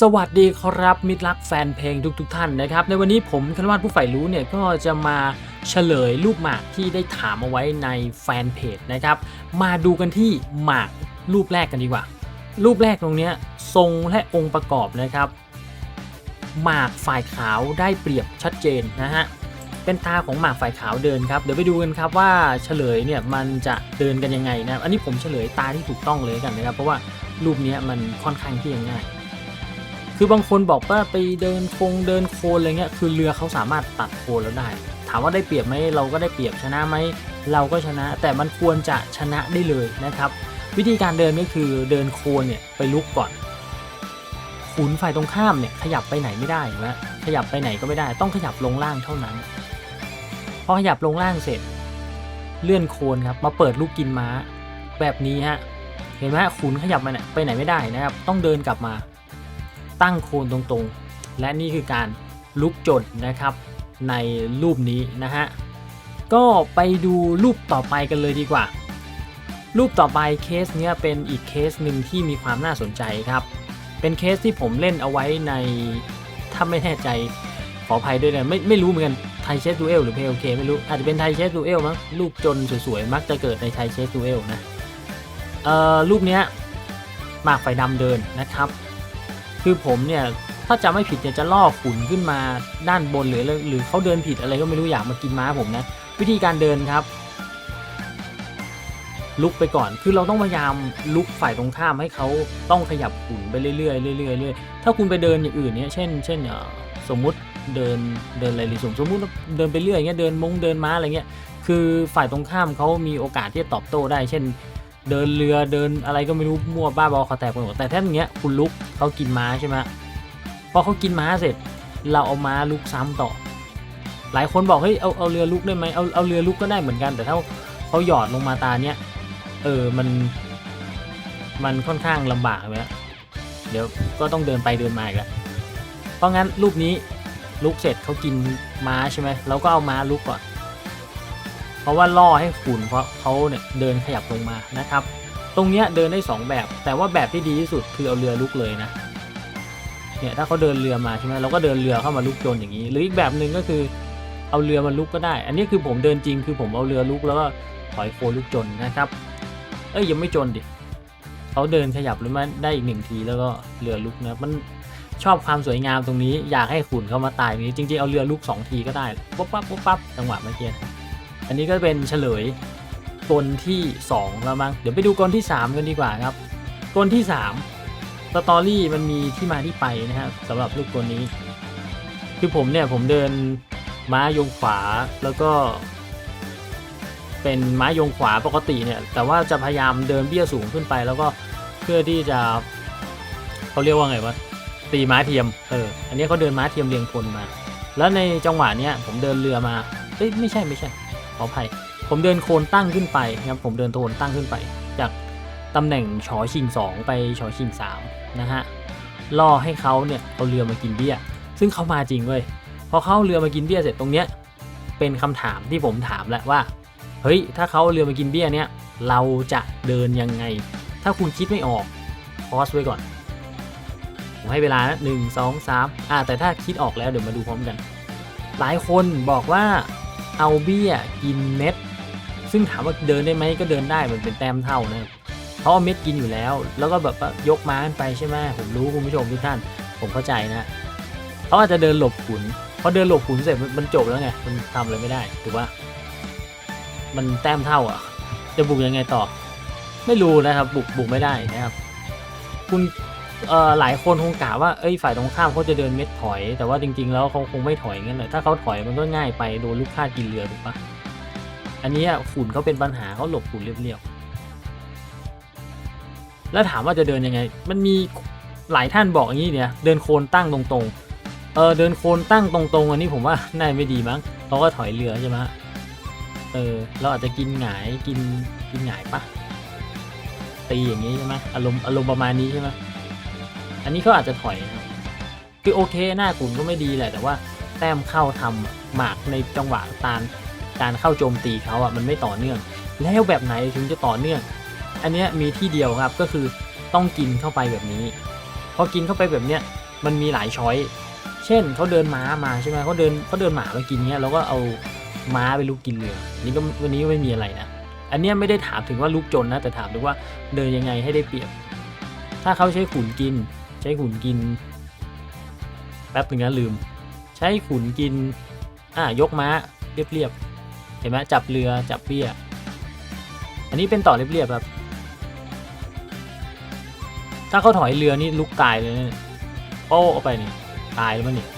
สวัสดีครับมิตรรักแฟนเพลงทุกๆทท่านนะครับ ในวันนี้ผมคณวัฒผู้ใฝ่รู้เนี่ยก็จะมาเฉลยรูปหมากที่ได้ถามเอาไว้ในแฟนเพจนะครับ มาดูกันที่หมากรูปแรกกันดีกว่า รูปแรกตรงนี้ทรงและองค์ประกอบนะครับ หมากฝ่ายขาวได้เปรียบชัดเจนนะฮะเป็นตาของหมากฝ่ายขาวเดินครับเดี๋ยวไปดูกันครับว่าเฉลยเนี่ยมันจะเดินกันยังไงนะอันนี้ผมเฉลยตาที่ถูกต้องเลยกันนะครับ เพราะว่ารูปนี้มันค่อนข้างที่จะง่าย คือบางคนบอกว่าไปเดินคงเดินโคลนอะไรเงี้ยคือเรือเขาสามารถตัดโคลนแล้วได้ ถามว่าได้เปรียบไหมเราก็ได้เปรียบชนะไหมเราก็ชนะ แต่มันควรจะชนะได้เลยนะครับ วิธีการเดินก็คือเดินโคลนเนี่ยไปลุกก่อนขุนฝ่ายตรงข้ามเนี่ยขยับไปไหนไม่ได้นะขยับไปไหนก็ไม่ได้ ต้องขยับลงล่างเท่านั้นพอขยับลงล่างเสร็จ เลื่อนโคนครับมาเปิดลูกกินม้าแบบนี้ฮะเห็นไหมขุนขยับมาเนี่ยไปไหนไม่ได้นะครับ ต้องเดินกลับมา ตั้งโคนตรงๆ และนี่คือการลุกจนนะครับ ในรูปนี้นะฮะ ก็ไปดูรูปต่อไปกันเลยดีกว่า รูปต่อไปเคสเนี้ยเป็นอีกเคสหนึ่งที่มีความน่าสนใจครับ เป็นเคสที่ผมเล่นเอาไว้ในถ้าไม่แน่ใจขออภัยด้วยนะไม่ไม่รู้เหมือนกันไทยเชสดูเอลหรือเพลเคไม่รู้ อาจจะเป็นไทยเชสดูเอลมั้งรูปจนสวยๆ มักจะเกิดในไทยเชสดูเอลนะ เอ่อรูปเนี้ยหมากไฟดำเดินนะครับ คือผมเนี่ยถ้าจำไม่ผิดเนี่ยจะล่อขุนขึ้นมาด้านบนหรือหรือเขาเดินผิดอะไรก็ไม่รู้อยากมากินม้าผมนะ วิธีการเดินครับ ลุกไปก่อนคือเราต้องพยายามลุกฝ่ายตรงข้ามให้เขาต้องขยับขุนไปเรื่อยๆเรื่อยๆเรื่อยๆถ้าคุณไปเดินอย่างอื่นเนี่ยเช่น เช่นอ่อสมมุติเดินเดินอะไรหรือสมสมมุติเดินไปเรื่อยอย่างเงี้ยเดินมงเดินม้าอะไรเงี้ยคือฝ่ายตรงข้ามเขามีโอกาสที่จะตอบโต้ได้ เช่น เดินเรือเดินอะไรก็ไม่รู้มั่วบ้าบอคอแตกไปหมดแต่ถ้าอย่างเงี้ยคุณลุกเขากินม้าใช่ไหมพอเขากินม้าเสร็จ เราเอาม้าลุกซ้ำต่อ หลายคนบอกเฮ้ยเอาเอาเรือลุกได้ไหมเอาเอาเรือลุกก็ได้เหมือนกัน แต่ถ้าเขาหยอดลงมาตาเนี้ยเออมันมันค่อนข้างลำบากเลยเดี๋ยวก็ต้องเดินไปเดินมาอีกแล้วเพราะงั้นรูปนี้ลุกเสร็จเขากินม้าใช่ไหมเราก็เอาม้าลุกก่อน ราะว่าล่อให้ขุนเพราะเขาเนี่ยเดินขยับลงมานะครับ ตรงเนี้ยเดินได้ 2 แบบ แต่ว่าแบบที่ดีที่สุดคือเอาเรือลุกเลยนะเนี่ยถ้าเขาเดินเรือมาใช่ไหมเราก็เดินเรือเข้ามาลุกโจนอย่างนี้ หรืออีกแบบหนึ่งก็คือเอาเรือมาลุกก็ได้ อันนี้คือผมเดินจริงคือผมเอาเรือลุกแล้วก็ถอยโคลุกจนนะครับ เอ้ยยังไม่จนดิเขาเดินขยับหรือมาได้อีกหนึ่งทีแล้วก็เรือลุกนะมันชอบความสวยงามตรงนี้อยากให้ขุนเข้ามาตายนี้ จริงๆเอาเรือลุกสองทีก็ได้ปุ๊บปั๊บปุ๊บปั๊บจังหวะเมื่อกี้ อันนี้ก็เป็นเฉลยกลที่สองแล้วมั้งเดี๋ยวไปดูกลที่สามกันดีกว่าครับกลที่สามสตอรี่มันมีที่มาที่ไปนะฮะสำหรับลูกตัวนี้ คือผมเนี่ยผมเดินม้ายงขวาแล้วก็ เป็นม้ายงขวาปกติเนี่ยแต่ว่าจะพยายามเดินเบี้ยสูงขึ้นไป แล้วก็เพื่อที่จะเขาเรียกว่าไงวะตีม้าเทียมเอออันนี้เขาเดินม้าเทียมเรียงพลมา แล้วในจังหวะเนี้ยผมเดินเรือมาเอ้ยไม่ใช่ไม่ใช่ ขออภัย ผมเดินโคนตั้งขึ้นไปนะครับผมเดินโคนตั้งขึ้นไป จากตำแหน่งชอชิง 2 ไปชอชิง 3 นะฮะล่อให้เขาเนี่ยเอาเรือมากินเบี้ย ซึ่งเขามาจริงเว้ยพอเขาเรือมากินเบี้ยเสร็จตรงเนี้ยเป็นคำถามที่ผมถามแหละว่าเฮ้ยถ้าเขาเอาเรือมากินเบี้ยเนี่ยเราจะเดินยังไง ถ้าคุณคิดไม่ออกพอสไว้ก่อนผมให้เวลานะหนึ่งสองสามอ่าแต่ถ้าคิดออกแล้วเดี๋ยวมาดูพร้อมกัน หลายคนบอกว่า เอาเบี้ยกินเม็ด ซึ่งถามว่าเดินได้ไหมก็เดินได้มันเป็นแต้มเท่านะครับเขาเอาเม็ดกินอยู่แล้ว แล้วก็แบบว่ายกม้าขึ้นไปใช่ไหมผมรู้คุณผู้ชมทุกท่าน ผมเข้าใจนะเขาอาจจะเดินหลบขุนพอเดินหลบขุนเสร็จมันมันจบแล้วไงมันทำอะไรไม่ได้ถือว่ามันแต้มเท่าอะ จะบุกยังไงต่อ ไม่รู้นะครับ บุกบุกไม่ได้นะครับ คุณ เอ่อหลายคนคงกล่าวว่าเอ้ยฝ่ายตรงข้ามเขาจะเดินเม็ดถอย แต่ว่าจริง ๆ แล้วเขาคงไม่ถอยงั้นเลยถ้าเขาถอยมันก็ง่ายไปโดนลูกค้ากินเรือถูกปะอันนี้ฝุ่นเขาเป็นปัญหาเขาหลบฝุ่นเรียบๆแล้วถามว่าจะเดินยังไง มันมีหลายท่านบอกอย่างนี้เนี่ยเดินโคนตั้งตรงๆเออเดินโคนตั้งตรงๆ อันนี้ผมว่าน่าไม่ดีมั้งเขาก็ถอยเรือใช่ไหมเออเราอาจจะกินหงายกินกินหงายปะตีอย่างนี้ใช่ไหมอารมณ์อารมณ์ประมาณนี้ใช่ไหม อันนี้เขาอาจจะถอยนะครับคือโอเคหน้าขุนก็ไม่ดีแหละ แต่ว่าแต้มเข้าทำอะหมากในจังหวะตานการเข้าโจมตีเขาอะมันไม่ต่อเนื่อง แล้วแบบไหนถึงจะต่อเนื่อง อันเนี้ยมีที่เดียวครับก็คือต้องกินเข้าไปแบบนี้ พอกินเข้าไปแบบเนี้ยมันมีหลายช้อยเช่นเขาเดินม้ามาใช่ไหมเขาเดินเขาเดินหมามากินเนี้ยเราก็เอาม้าไปลูกกินเรือนี่ก็วันนี้ไม่มีอะไรนะอันเนี้ยไม่ได้ถามถึงว่าลูกจนนะแต่ถามถึงว่าเดินยังไงให้ได้เปรียบ ถ้าเขาใช้ขุนกิน ใช้ขุนกิน แป๊บหนึ่งนะลืม ใช้ขุนกิน อ่ายกม้าเรียบๆเห็นไหมจับเรือจับเบี้ย อันนี้เป็นต่อเรียบๆครับ ถ้าเขาถอยเรือนี่ลุกตายเลยนะโป้เอาไปนี่ตายแล้วมันนี่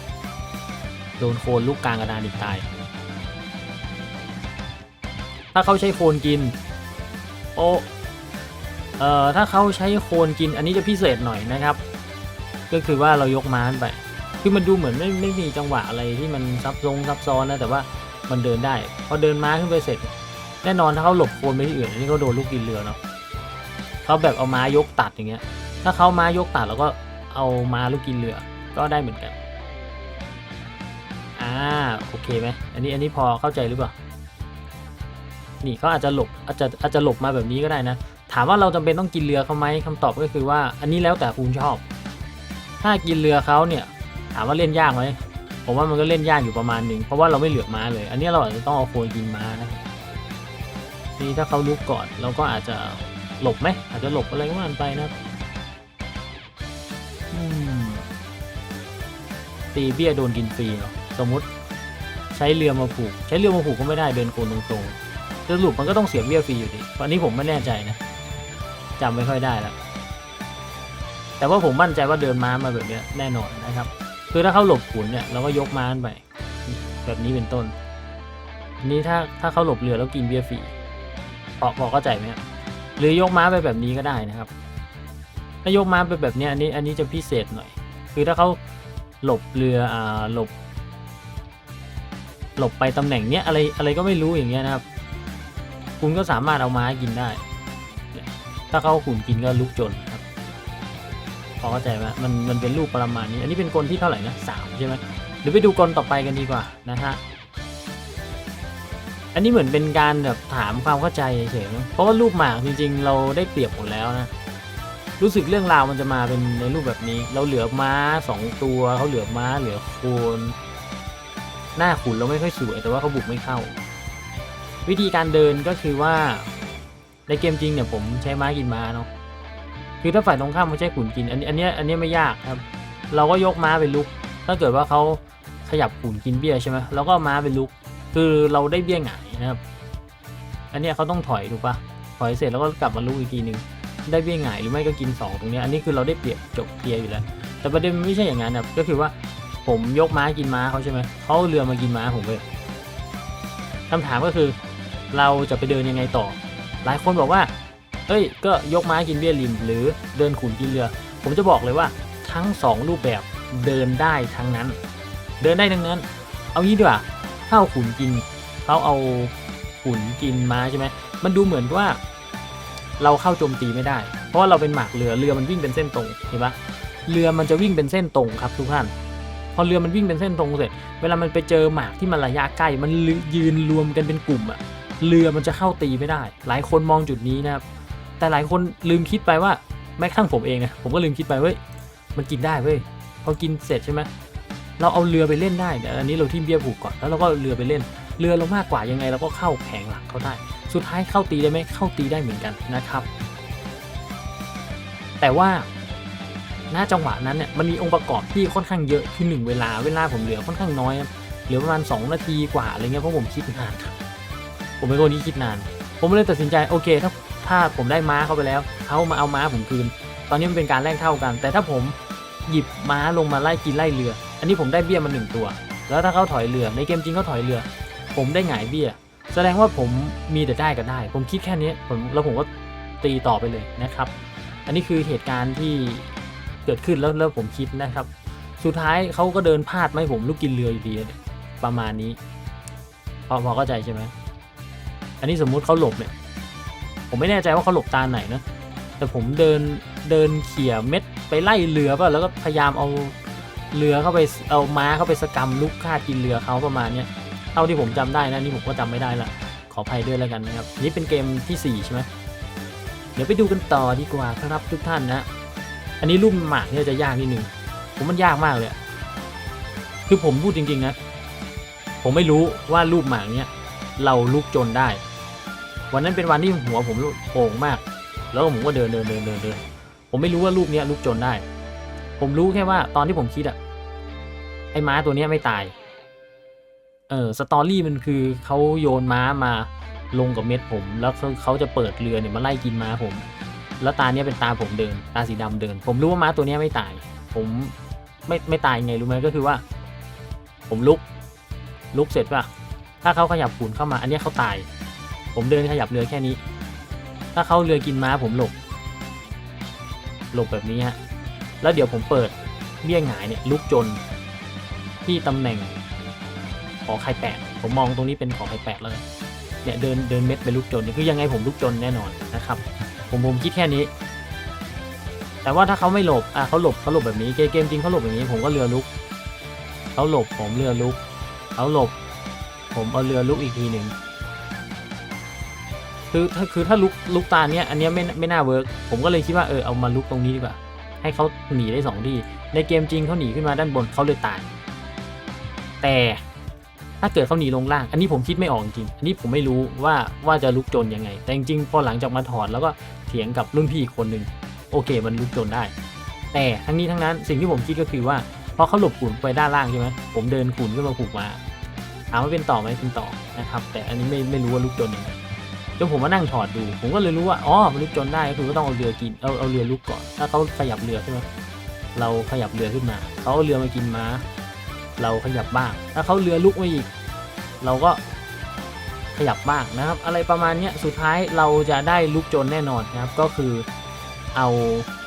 โดนโคลนลูกกลางกระดานอีกตาย ถ้าเขาใช้โคลนกินโป้เอ่อ ถ้าเขาใช้โคลนกิน อันนี้จะพิเศษหน่อยนะครับ ก็คือว่าเรายกม้านไป คือมันดูเหมือนไม่ไม่มีจังหวะอะไรที่มันซับซ้องซับซ้อนนะแต่ว่ามันเดินได้ พอเดินม้าขึ้นไปเสร็จ แน่นอนถ้าเขาหลบโคนไปที่อื่นอันนี้เขาโดนลูกกินเรือเนาะเขาแบบเอาม้ายกตัดอย่างเงี้ย ถ้าเขาม้ายกตัดแล้วก็เอาม้าลูกกินเรือก็ได้เหมือนกันอ่าโอเคไหมอันนี้อันนี้พอเข้าใจหรือเปล่านี่เขาอาจจะหลบอาจจะอาจจะหลบมาแบบนี้ก็ได้นะ ถามว่าเราจำเป็นต้องกินเรือเขาไหมคำตอบก็คือว่า อันนี้แล้วแต่คุณชอบ ถ้ากินเรือเขาเนี่ย ถามว่าเล่นยากไหมผมว่ามันก็เล่นยากอยู่ประมาณหนึ่งเพราะว่าเราไม่เหลือม้าเลย อันนี้เราอาจจะต้องเอาโคนกินม้านะนี่ถ้าเขาลุกก่อนเราก็อาจจะหลบไหมอาจจะหลบอะไรก็ว่ากันไปนะตีเบี้ยโดนกินฟรีเนาะสมมติใช้เรือมาผูก ใช้เรือมาผูกก็ไม่ได้เดินโคนตรงๆสรุปมันก็ต้องเสียเบี้ยฟรีอยู่ดีตอนนี้ผมไม่แน่ใจนะจำไม่ค่อยได้แล้ว แต่ว่าผมมั่นใจว่าเดินม้ามาแบบนี้แน่นอนนะครับ คือถ้าเขาหลบขุนเนี่ยเราก็ยกม้านไป แบบนี้เป็นต้น นี้ถ้าถ้าเขาหลบเรือแล้วกินเบียร์ฟรีพอพอเข้าใจไหมครัหรือยกม้าไปแบบนี้ก็ได้นะครับ ถ้ายกม้าไปแบบนี้อันนี้อันนี้จะพิเศษหน่อย คือถ้าเขาหลบเรืออ่าหลบ หลบไปตำแหน่งเนี้ยอะไรอะไรก็ไม่รู้อย่างเงี้ยนะครับ คุณก็สามารถเอาม้ากินได้ ถ้าเขาขุนกินก็ลุกจน พอเข้าใจไหมมันมันเป็นรูปประมาณนี้ อันนี้เป็นกลที่เท่าไหร่นะสามใช่ไหมเดี๋ยวไปดูกลต่อไปกันดีกว่านะฮะอันนี้เหมือนเป็นการแบบถามความเข้าใจเฉยๆเพราะว่ารูปหมากจริงๆ เราได้เปรียบหมดแล้วนะรู้สึกเรื่องราวมันจะมาเป็นในรูปแบบนี้ เราเหลือม้าสองตัวเขาเหลือม้าเหลือโคนหน้าขุนเราไม่ค่อยสวยแต่ว่าเขาบุกไม่เข้า วิธีการเดินก็คือว่าในเกมจริงเนี่ยผมใช้ม้ากินม้าเนาะ คือถ้าฝ่ายตรงข้ามเขาใช้ขุนกิน อันนี้อันนี้อันนี้ไม่ยากครับ เราก็ยกม้าไปลุก ถ้าเกิดว่าเขาขยับขุนกินเบี้ยใช่ไหมเราก็ม้าไปลุก คือเราได้เบี้ยหงายนะครับ อันนี้เขาต้องถอยถูกปะถอยเสร็จแล้วก็กลับมาลุกอีกทีหนึ่งได้เบี้ยหงายหรือไม่ก็กินสองตรงนี้ อันนี้คือเราได้เปรียบจบเกียร์อยู่แล้ว แต่ประเด็นไม่ใช่อย่างนั้นครับ ก็คือว่าผมยกม้ากินม้าเขาใช่ไหม เขาเอาเรือมากินม้าผมเลยคำถามก็คือ เราจะไปเดินยังไงต่อ หลายคนบอกว่า เอ้ยก็ยกม้ากินเบี้ยริม หรือเดินขุนกินเรือ ผมจะบอกเลยว่าทั้งสองรูปแบบเดินได้ทั้งนั้น เดินได้ทั้งนั้น เอางี้ดีกว่าถ้าเอาขุนกินเขาเอาขุนกินม้าใช่ไหมมันดูเหมือนว่า เราเข้าโจมตีไม่ได้ เพราะว่าเราเป็นหมากเรือเรือมันวิ่งเป็นเส้นตรงเห็นปะเรือมันจะวิ่งเป็นเส้นตรงครับทุกท่านพอเรือมันวิ่งเป็นเส้นตรงเสร็จ เวลามันไปเจอหมากที่มันระยะใกล้ มันยืนรวมกันเป็นกลุ่มอะเรือมันจะเข้าตีไม่ได้ หลายคนมองจุดนี้นะครับ แต่หลายคนลืมคิดไปว่าแม้กระทั่งผมเองนะผมก็ลืมคิดไปเว้ยมันกินได้เว้ยพอกินเสร็จใช่ไหมเราเอาเรือไปเล่นได้แต่อันนี้เราทิ่มเบี้ยผูกก่อนแล้วเราก็เรือไปเล่น เรือเรามากกว่ายังไงเราก็เข้าแผงหลักเขาได้ สุดท้ายเข้าตีได้ไหมเข้าตีได้เหมือนกันนะครับ แต่ว่าณจังหวะนั้นเนี่ยมันมีองค์ประกอบที่ค่อนข้างเยอะคือหนึ่งเวลาเวลาผมเหลือค่อนข้างน้อยครับเหลือประมาณ 2 นาทีกว่าอะไรเงี้ยเพราะผมคิดนาน ผมเป็นคนที่คิดนาน ผมเลยตัดสินใจโอเค ถ้า ถ้าผมได้ม้าเข้าไปแล้วเขามาเอาม้าผมคืน ตอนนี้มันเป็นการแลกเท่ากัน แต่ถ้าผมหยิบม้าลงมาไล่กินไล่เรือ อันนี้ผมได้เบี้ยมาหนึ่งตัว แล้วถ้าเขาถอยเรือในเกมจริงเขาถอยเรือ ผมได้หงายเบี้ย แสดงว่าผมมีแต่ได้กับได้ ผมคิดแค่นี้ผมแล้วผมก็ตีต่อไปเลยนะครับ อันนี้คือเหตุการณ์ที่เกิดขึ้นแล้วแล้วผมคิดนะครับ สุดท้ายเขาก็เดินพลาดไม่ผมลูกกินเรืออยู่ดีประมาณนี้พอพอเข้าใจใช่ไหมอันนี้สมมุติเขาหลบเนี่ย ผมไม่แน่ใจว่าเขาหลบตาไหนนะ แต่ผมเดินเดินเขี่ยเม็ดไปไล่เรือป่ะแล้วก็พยายามเอาเรือเข้าไปเอาม้าเข้าไปสกรรมลูกฆ่ากินเรือเขาประมาณเนี้ยเท่าที่ผมจำได้นะนี่ผมก็จำไม่ได้ละขออภัยด้วยแล้วกันนะครับนี่เป็นเกมที่4ใช่ไหมเดี๋ยวไปดูกันต่อดีกว่าครับทุกท่านนะ อันนี้รูปหมากเนี่ยจะยากนิดนึงผมมันยากมากเลยคือผมพูดจริงๆนะผมไม่รู้ว่ารูปหมากเนี่ยเราลุกจนได้ วันนั้นเป็นวันที่หัวผมโป่งมาก แล้วผมก็เดินเดินเดินเดินเดินผมไม่รู้ว่ารูปเนี้ยลุกจนได้ ผมรู้แค่ว่าตอนที่ผมคิดอะไอ้ม้าตัวเนี้ยไม่ตาย เออสตอรี่มันคือเขาโยนม้ามาลงกับเม็ดผม แล้วเขาเขาจะเปิดเรือเนี่ยมาไล่กินม้าผม แล้วตาเนี้ยเป็นตาผมเดิน ตาสีดำเดิน ผมรู้ว่าม้าตัวเนี้ยไม่ตาย ผมไม่ไม่ตายยังไงรู้ไหมก็คือว่า ผมลุก ลุกเสร็จป่ะถ้าเขาขยับขุนเข้ามา อันเนี้ยเขาตาย ผมเดินขยับเรือแค่นี้ ถ้าเขาเรือกินม้าผมหลบ หลบแบบนี้ฮะ แล้วเดี๋ยวผมเปิดเบี้ยหงายเนี่ยลุกจนที่ตำแหน่งขอไข่แปดผมมองตรงนี้เป็นขอไข่แปดแล้วกันเนี่ยเดินเดินเม็ดไปลุกจนเนี่ยคือยังไงผมลุกจนแน่นอนนะครับ ผมผมคิดแค่นี้ แต่ว่าถ้าเขาไม่หลบอะเขาหลบเขาหลบแบบนี้เกมจริงเขาหลบอย่างนี้ ผมก็เรือลุกเขาหลบผมเรือลุกเขาหลบ ผมเอาเรือลุกอีกทีหนึ่ง คือถ้าคือถ้าลุกลุกตาเนี้ยอันเนี้ยไม่ไม่น่าเวิร์กผมก็เลยคิดว่าเออเอามาลุกตรงนี้ดีกว่า ให้เขาหนีได้สองที่ในเกมจริงเขาหนีขึ้นมาด้านบนเขาเลยตาย แต่ถ้าเกิดเขาหนีลงล่าง อันนี้ผมคิดไม่ออกจริง อันนี้ผมไม่รู้ว่าว่าจะลุกจนยังไง แต่จริงๆพอหลังจากมาถอดแล้วก็เถียงกับรุ่นพี่อีกคนหนึ่งโอเค มันลุกจนได้ แต่ทั้งนี้ทั้งนั้นสิ่งที่ผมคิดก็คือว่าพอเขาหลบขุนไปด้านล่างใช่ไหมผมเดินขุนขึ้นมาผูกมาถามว่าเป็นต่อไหมเป็นต่อนะครับ แต่อันนี้ไม่ไม่รู้ว่าลุกจนยังไง จนผมมานั่งถอดดู ผมก็เลยรู้ว่าอ๋อมันลุกจนได้ก็คือก็ต้องเอาเรือกินเอาเอาเรือลุกก่อน ถ้าเขาขยับเรือใช่ไหมเราขยับเรือขึ้นมาเขาเอาเรือมากินม้า เราขยับบ้าง ถ้าเขาเรือลุกมาอีก เราก็ขยับบ้างนะครับ อะไรประมาณนี้สุดท้ายเราจะได้ลุกจนแน่นอนนะครับก็คือเอา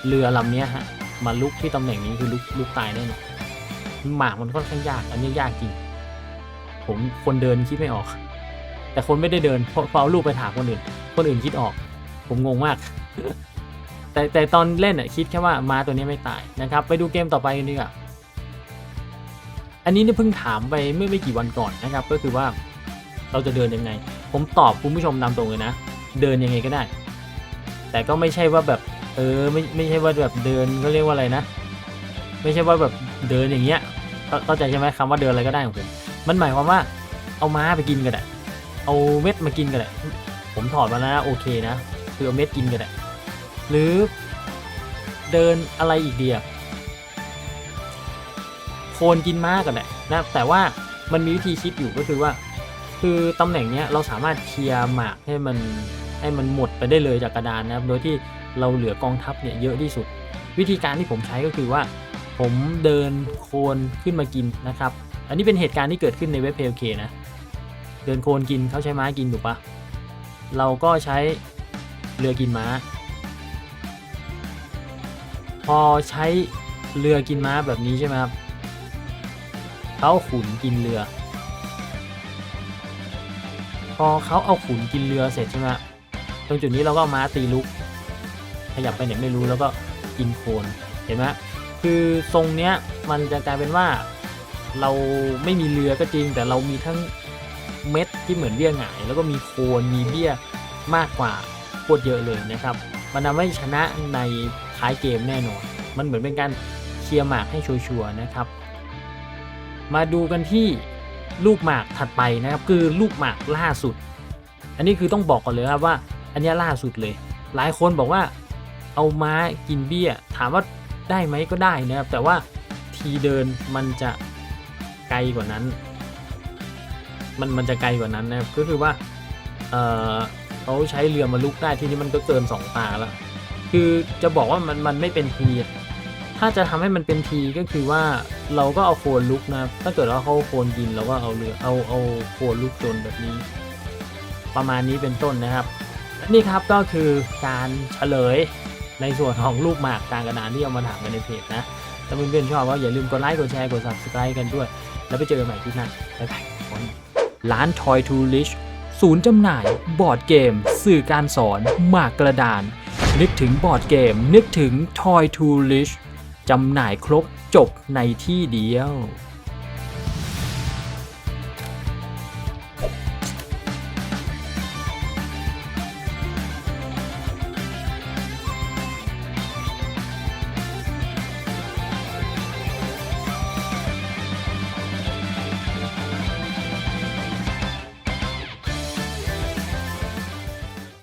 เรือลำนี้ฮะมาลุกที่ตำแหน่งนี้คือลุกลุกตายแน่นอนหมากมันค่อนข้างยากอันนี้ยากจริง ผมคนเดินคิดไม่ออก แต่คนไม่ได้เดินเพราะเอาลูกไปถามคนอื่น คนอื่นคิดออก ผมงงมาก แต่แต่ตอนเล่นอะคิดแค่ว่าม้าตัวนี้ไม่ตายนะครับ ไปดูเกมต่อไปกันดีกว่าอันนี้เนี่ยเพิ่งถามไปเมื่อไม่กี่วันก่อนนะครับ ก็คือว่าเราจะเดินยังไง ผมตอบคุณผู้ชมตามตรงเลยนะ เดินยังไงก็ได้ แต่ก็ไม่ใช่ว่าแบบ เออไม่ไม่ใช่ว่าแบบเดินเขาเรียกว่าอะไรนะ ไม่ใช่ว่าแบบเดินอย่างเงี้ยเข้าเข้าใจใช่ไหมคำว่าเดินอะไรก็ได้ของผมมันหมายความว่าเอาม้าไปกินก็ได้ เอาเม็ดมากินก็ได้ผมถอดมาแล้วโอเคนะ คือเอาเม็ดกินก็ได้หรือเดินอะไรอีกเดียโคนกินม้ากันแหละนะแต่ว่ามันมีวิธีคิดอยู่ก็คือว่า คือตำแหน่งเนี้ยเราสามารถเคลียร์หมากให้มันให้มันหมดไปได้เลยจากกระดานนะครับ โดยที่เราเหลือกองทัพเนี่ยเยอะที่สุด วิธีการที่ผมใช้ก็คือว่า ผมเดินโคนขึ้นมากินนะครับ อันนี้เป็นเหตุการณ์ที่เกิดขึ้นในเว็บเพลเคนะ เดินโคลนกินเขาใช้ม้ากินถูกปะเราก็ใช้เรือกินม้า พอใช้เรือกินม้าแบบนี้ใช่ไหมครับเขาขุนกินเรือ พอเขาเอาขุนกินเรือเสร็จใช่ไหมตรงจุดนี้เราก็าม้าตีลุก ขยับไปไหนไม่รู้แล้วก็กินโคลนเห็นไหมคือทรงเนี้ยมันจะกลายเป็นว่าเราไม่มีเรือก็จริงแต่เรามีทั้ง เม็ดที่เหมือนเบี้ยหงาย แล้วก็มีโคนมีเบี้ยมากกว่าโคตรเยอะเลยนะครับมันทำให้ชนะในท้ายเกมแน่นอน มันเหมือนเป็นการเคลียร์หมากให้ชัวร์นะครับ มาดูกันที่ลูกหมากถัดไปนะครับ คือลูกหมากล่าสุด อันนี้คือต้องบอกก่อนเลยครับว่า อันนี้ล่าสุดเลย หลายคนบอกว่าเอาม้ากินเบี้ย ถามว่าได้ไหมก็ได้นะครับ แต่ว่าทีเดินมันจะไกลกว่านั้น มันมันจะไกลกว่านั้นนะครับก็คือว่าเออเขาใช้เรือมาลุกได้ที่นี้มันก็เกินสองตาแล้ว คือจะบอกว่ามันมันไม่เป็นที ถ้าจะทำให้มันเป็นทีก็คือว่าเราก็เอาโคนลุกนะถ้าเกิดว่าเขาโคนกินเราก็เอาเรือเอาเอาโคนลุกจนแบบนี้ ประมาณนี้เป็นต้นนะครับและนี่ครับก็คือการเฉลยในส่วนของลูกหมากกลางกระดานที่เอามาถามกันในเพจนะ ถ้าเพื่อนๆชอบก็อย่าลืมกดไลค์กดแชร์กด subscribe กันด้วย แล้วไปเจอกันใหม่ที่หน้าบ๊ายบาย ร้าน Toy to Rich ศูนย์จำหน่าย บอร์ดเกม สื่อการสอนหมากกระดาน นึกถึงบอร์ดเกม นึกถึง Toy to Rich จำหน่ายครบจบในที่เดียว